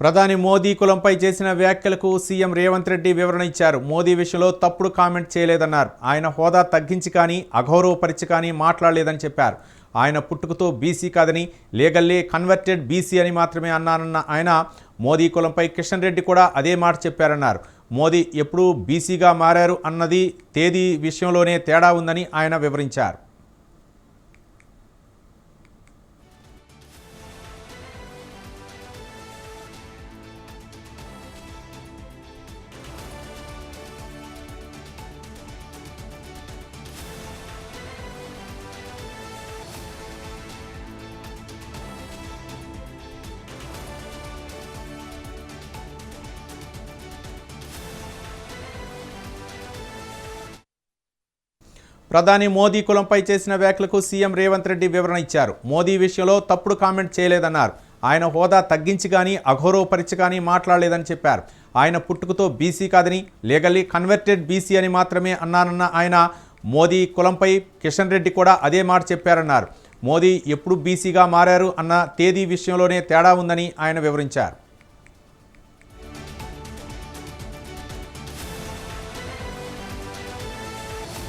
ప్రధాని మోదీ కులంపై చేసిన వ్యాఖ్యలకు సీఎం రేవంత్ రెడ్డి వివరణ ఇచ్చారు. మోదీ విషయంలో తప్పుడు కామెంట్ చేయలేదన్నారు. ఆయన హోదా తగ్గించి కానీ అగౌరవపరిచి కానీ మాట్లాడలేదని చెప్పారు. ఆయన పుట్టుకతో బీసీ కాదని లీగల్లీ కన్వర్టెడ్ బీసీ అని మాత్రమే అన్నానన్న ఆయన మోదీ కులంపై కిషన్ రెడ్డి కూడా అదే మాట చెప్పారన్నారు. మోదీ ఎప్పుడు బీసీగా మారారు అన్నది తేదీ విషయంలోనే తేడా ఉందని ఆయన వివరించారు. ప్రధాని మోదీ కులంపై చేసిన వ్యాఖ్యలకు సీఎం రేవంత్ రెడ్డి వివరణ ఇచ్చారు. మోదీ విషయంలో తప్పుడు కామెంట్ చేయలేదన్నారు. ఆయన హోదా తగ్గించి కానీ అఘోరవపరిచి కానీ మాట్లాడలేదని చెప్పారు. ఆయన పుట్టుకతో బీసీ కాదని లీగల్లీ కన్వర్టెడ్ బీసీ అని మాత్రమే అన్నానన్న ఆయన మోదీ కులంపై కిషన్ రెడ్డి కూడా అదే మాట చెప్పారన్నారు. మోదీ ఎప్పుడు బీసీగా మారారు అన్న తేదీ విషయంలోనే తేడా ఉందని ఆయన వివరించారు.